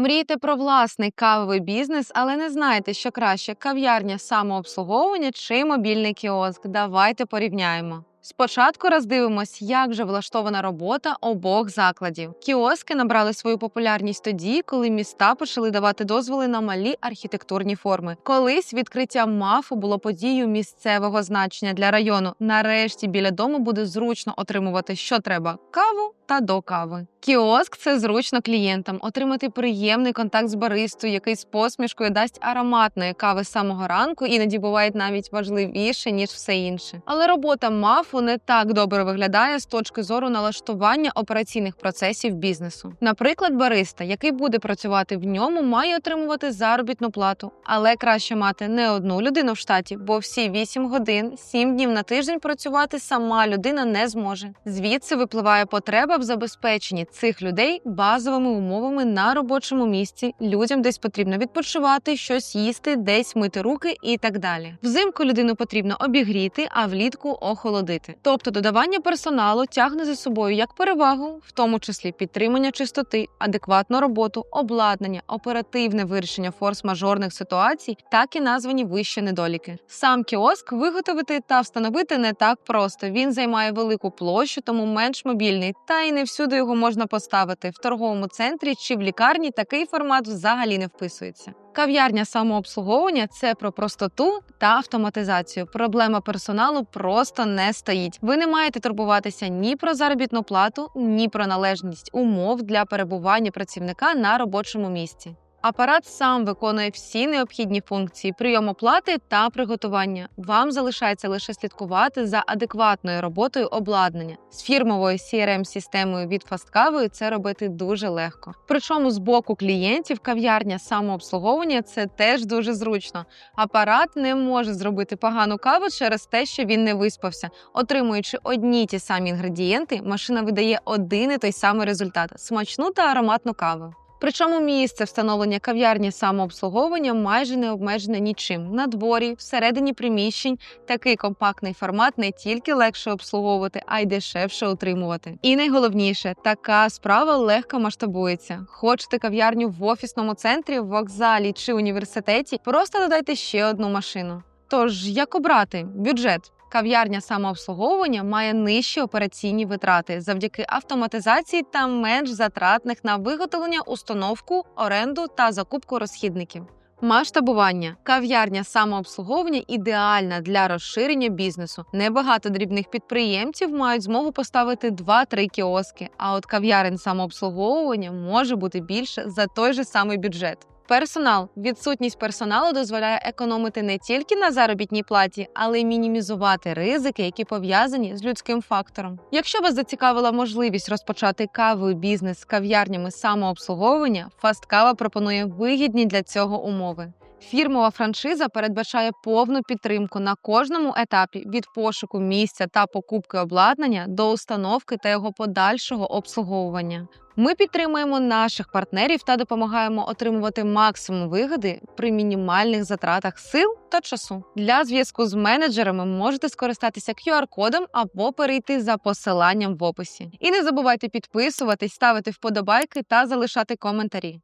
Мрієте про власний кавовий бізнес, але не знаєте, що краще кав'ярня самообслуговування чи мобільний кіоск. Давайте порівняємо. Спочатку роздивимось, як же влаштована робота обох закладів. Кіоски набрали свою популярність тоді, коли міста почали давати дозволи на малі архітектурні форми. Колись відкриття мафу було подією місцевого значення для району. Нарешті біля дому буде зручно отримувати, що треба каву та до кави. Кіоск це зручно клієнтам отримати приємний контакт з баристою, який з посмішкою дасть ароматної кави з самого ранку, іноді буває навіть важливіше ніж все інше. Але робота мафу не так добре виглядає з точки зору налаштування операційних процесів бізнесу. Наприклад, бариста, який буде працювати в ньому, має отримувати заробітну плату, але краще мати не одну людину в штаті, бо всі 8 годин, 7 днів на тиждень працювати сама людина не зможе. Звідси випливає потреба в забезпеченні цих людей базовими умовами на робочому місці. Людям десь потрібно відпочивати, щось їсти, десь мити руки і так далі. Взимку людину потрібно обігріти, а влітку охолодити. Тобто додавання персоналу тягне за собою як перевагу, в тому числі підтримання чистоти, адекватну роботу, обладнання, оперативне вирішення форс-мажорних ситуацій, так і названі вищі недоліки. Сам кіоск виготовити та встановити не так просто. Він займає велику площу, тому менш мобільний, та й не всюди його можна поставити. В торговому центрі чи в лікарні такий формат взагалі не вписується. Кав'ярня самообслуговування це про простоту та автоматизацію. Проблема персоналу просто не стоїть. Ви не маєте турбуватися ні про заробітну плату, ні про належність умов для перебування працівника на робочому місці. Апарат сам виконує всі необхідні функції прийом оплати та приготування. Вам залишається лише слідкувати за адекватною роботою обладнання з фірмовою crm системою від фасткави це робити дуже легко. Причому з боку клієнтів кав'ярня самообслуговування це теж дуже зручно. Апарат не може зробити погану каву через те, що він не виспався. Отримуючи одні ті самі інгредієнти, машина видає один і той самий результат смачну та ароматну каву. Причому місце встановлення кав'ярні самообслуговування майже не обмежене нічим. На дворі, всередині приміщень такий компактний формат не тільки легше обслуговувати, а й дешевше утримувати. І найголовніше, така справа легко масштабується. Хочете кав'ярню в офісному центрі, в вокзалі чи університеті? Просто додайте ще одну машину. Тож як обрати бюджет? Кав'ярня самообслуговування має нижчі операційні витрати завдяки автоматизації та менш затратних на виготовлення, установку, оренду та закупку розхідників. Масштабування кав'ярня самообслуговування ідеальна для розширення бізнесу. Небагато дрібних підприємців мають змогу поставити 2-3 кіоски. А от кав'ярень самообслуговування може бути більше за той же самий бюджет. Персонал відсутність персоналу дозволяє економити не тільки на заробітній платі, але й мінімізувати ризики, які пов'язані з людським фактором. Якщо вас зацікавила можливість розпочати кавою бізнес з кав'ярнями самообслуговування, Фасткава пропонує вигідні для цього умови. Фірмова франшиза передбачає повну підтримку на кожному етапі від пошуку місця та покупки обладнання до установки та його подальшого обслуговування. Ми підтримуємо наших партнерів та допомагаємо отримувати максимум вигоди при мінімальних затратах сил та часу. Для зв'язку з менеджерами можете скористатися QR-кодом або перейти за посиланням в описі. І не забувайте підписуватись, ставити вподобайки та залишати коментарі.